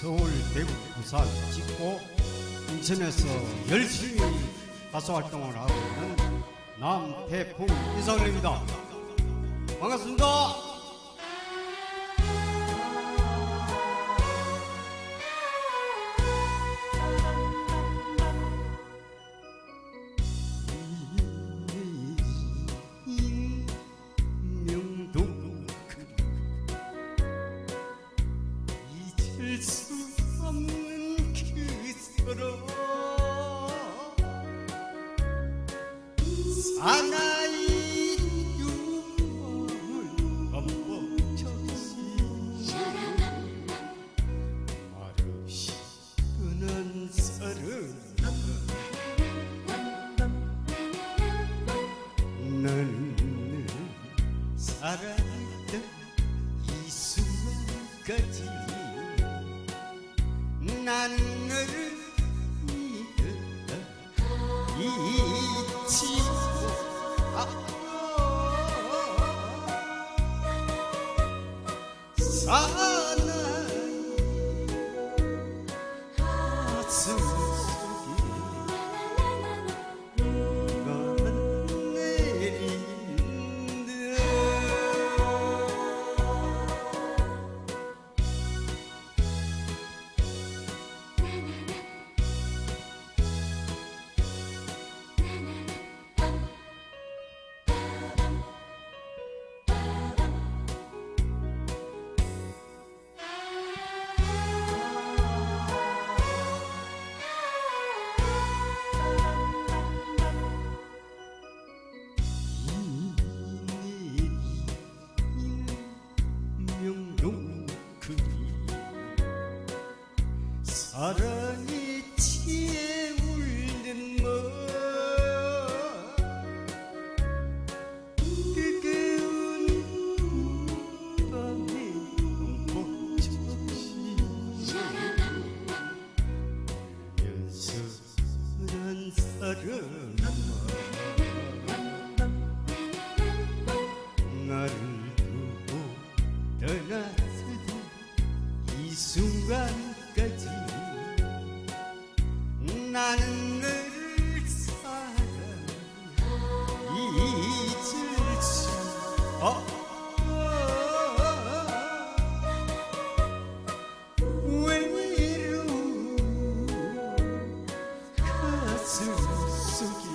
서울, 대구, 부산 찍고 인천에서 열심히 가수 활동을 하고 있는 남태풍 이상입니다. 반갑습니다. 사나이 유머를 반복쳤지 말없이 끊은 서름 너는 늘 살아있던 이 순간까지 난 가 운명 용크니 사랑이 치에 울는 말 뜨거운 밤에 꽃이 연수란 사랑 끝까지. 나는 늘 살아 잊을지 없고 외로운 가슴 속에